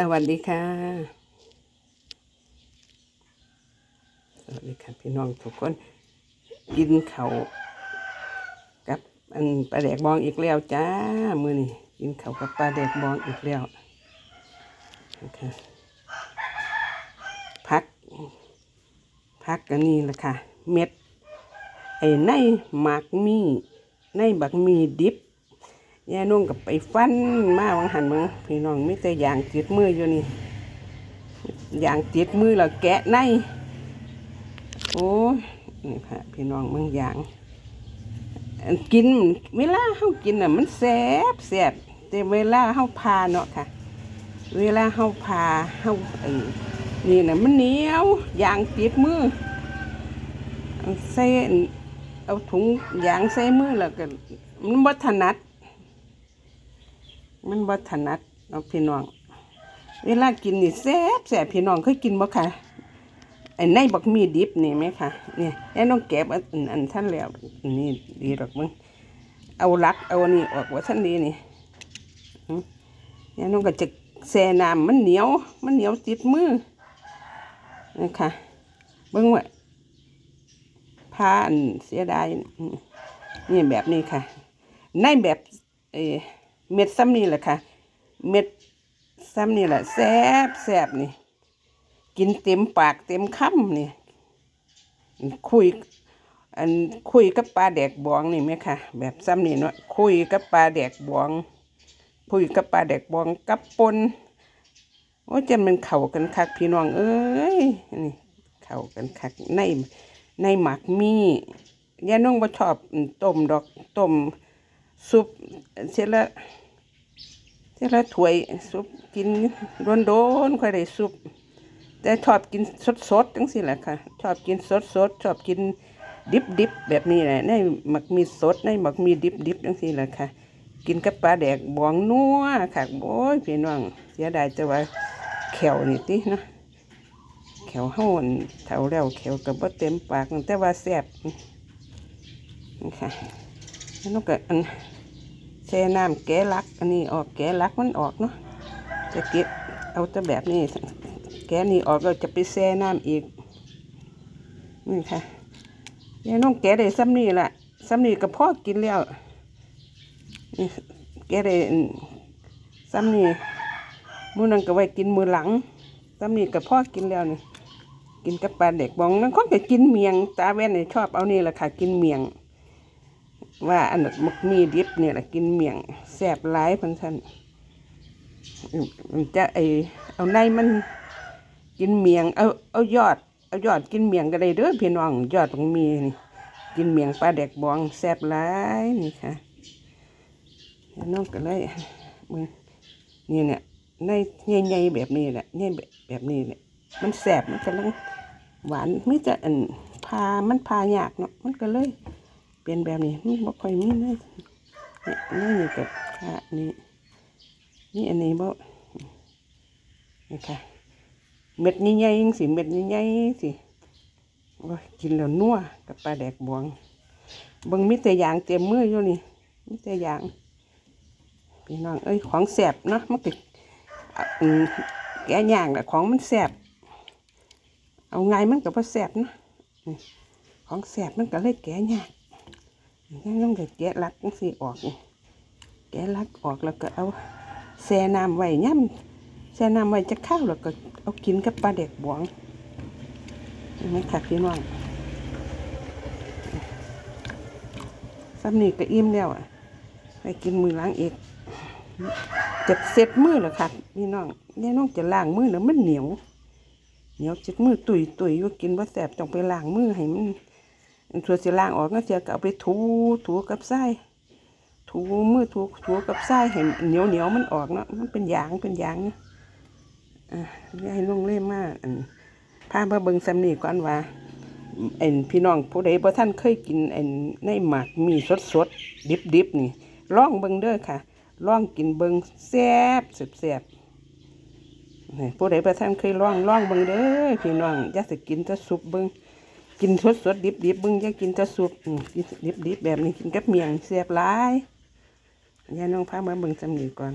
สวัสดีค่ะ สวัสดีค่ะพี่น้องทุกคน กินเขากับอันปลาแดกบองอีกแล้วจ้า มือนี่กินเขากับปลาแดกบองอีกแล้วนะคะพัก พักกันนี่แหละค่ะ เม็ดไอ้ในหมากมีในบักมีดิบ ยายนุ่งกับไปฟันมาวังหันมึงพี่น้องไม่แต่อย่างติดมืออยู่นี่อย่างติดมือแล้วแกะในโอ้ยนี่ค่ะพี่น้องมึงอย่างกินเวลาเฮากินอะมันแซ่บแซ่บแต่เวลาเฮาพาเนาะค่ะ เวลาเฮาพาเฮาไอ้นี่น่ะมันเหนียวอย่างติดมือเอาใส่อันเอาถุงยางใส่มือแล้วก็มันบ่ถนัด มันบ่ถนัดเอาพี่น้อง เวลากินนี่แซ่บแซ่บพี่น้องเคยกินบ่ค่ะไอ้ในบักมีดิบนี่ไหมคะเนี่ยไอ้น้องแก็บอันอันท่านแล้วนี่ดีดอกมึงเอาลักเอาอันนี้ออกว่าท่านดีนี่หึเนี่ยน้องก็จะแช่น้ำมันเหนียว มันเหนียวติดมือนะคะเบิ่งว่าผ้าอันเสียดายนี่แบบนี้ค่ะ ในแบบเออ เม็ดซ้ำนี่แหละค่ะ เม็ดซ้ำนี่แหละแซบแซบนี่ กินเต็มปากเต็มคำนี่คุยอันคุยกับปลาแดกบวงนี่ไหมค่ะแบบซ้ำนี่เนาะคุยกับปลาแดกบวงคุยกับปลาแดกบวงกับปนว่าจะมันเข่ากันคักพี่น้องเอ้ยนี่เข่ากันคักในในหมักมีย่าน้องบ่ชอบต้มดอกต้มซุปเสร็จแล้ว เสร็จแล้วถ้วยซุปกินโดนๆค่อยได้ซุป แต่ชอบกินสดๆจังสิแหละค่ะ ชอบกินสดๆชอบกินดิบๆแบบนี้แหละในหมักมีสดในหมักมีดิบๆจังสิแหละค่ะ กินกับปลาแดกบองนัวค่ะโอ้ยพี่น้องเสียดายแต่ว่าแขวนี่ติเนาะแขวห้อนเถาแล้วแขวกับว่าเต็มปากแต่ว่าแซ่บนี่ค่ะแล้วนกก็อัน แช่น้ำแกะลัก อันนี้ออกแกะลักมันออกเนาะจะเก็บเอาแต่แบบนี้ แกะนี่ออกเราจะไปแช่น้ำอีกนี่ค่ะยายน้องแกะได้ซ้ำนี่แหละซ้ำนี่กับพ่อกินแล้วแกะได้ซ้ำนี่มือนังก็ไว้กินมือหลังตำนี้กับพ่อกินแล้วนี่กินกับปลาเด็กบองนั่นคนก็กินเมียง ตาแว่นนี่ชอบเอานี่แหละค่ะ กินเมียง ว่าอันนั้นมักมีดิบเนี่ยแหละกินเมียงแสบหลายพันท่านมันจะไอเอาในมันกินเมียงเอาเอายอดเอายอดกินเมียงก็ได้เด้อพี่น้องยอดของมีนี่กินเมียงปลาเด็กบองแสบหลายนี่ค่ะน้องก็เลยมึงนี่เนี่ยในใหญ่ๆแบบนี้แหละเนี่ยแบบแบบนี้แหละมันแสบมันกำลังหวานมิจะอันพามันพายากเนาะมันก็เลย เป็นแบบนี้มันบ่ค่อยมีเลยเนี่ยนี่กับค่ะนี่นี่อันนี้บ่นี่ค่ะเม็ดใหญ่ๆยังสิเม็ดใหญ่ๆสิโอ้ยกินแล้วนัวกับปลาแดกบวงบิ่งมีแต่ยางเต็มมืออยู่นี่มีแต่ยางพี่น้องเอ้ยของแสบเนาะมันติดแกะย่างแหละของมันแสบเอาไงมันก็บ่แสบนะของแสบมันก็เลยแกะยาก งั้นต้องเด็ดแกะลักจังสีออกแกะลักออกแล้วก็เอาแช่น้ำไว้ย่ำแช่น้ำไว้จะข้าวแล้วก็เอากินกับปลาเด็กบวงนไหมค่ะพี่น้องซ้ำนี่ก็อิ่มแล้วอะไปกินมือล้างอีกจะเสร็จมือแล้วค่ะพี่น้องนี่น้องจะล้างมือแล้วมันเหนียว เหนียวจิดมือตุยตุยว่ากินว่าแสบต้องไปล้างมือให้มัน ถั่วสิล้างออกก็เสียก็เอาไปถูถูกับไส้ถูมือถูถูกับไส้ให้เหนียวเหนียวมันออกเนาะมันเป็นยางเป็นยางเนาะอะอย่าให้ลุงเล่มากอันพามาเบิ่งสำนีก่อนว่าเอ็นพี่น้องผู้ใดบ่ท่านเคยกินเอ็นในหมากมีสดสดดิบดิบนี่ล่องเบิ่งเด้อค่ะล่องกินเบิงแซ่บแซ่บแซ่บผู้ใดประท่านเคยล่องล่องเบิงเด้อพี่น้องอยากจะกินแตะซุปเบิง กินสดสดดิบดิบบึ้งจะกกินแตะสุกอืมกินดิบดิบแบบนี้กินกับเมียงเสียบหลายยายน้องพามาเบิงจำหนีก่อน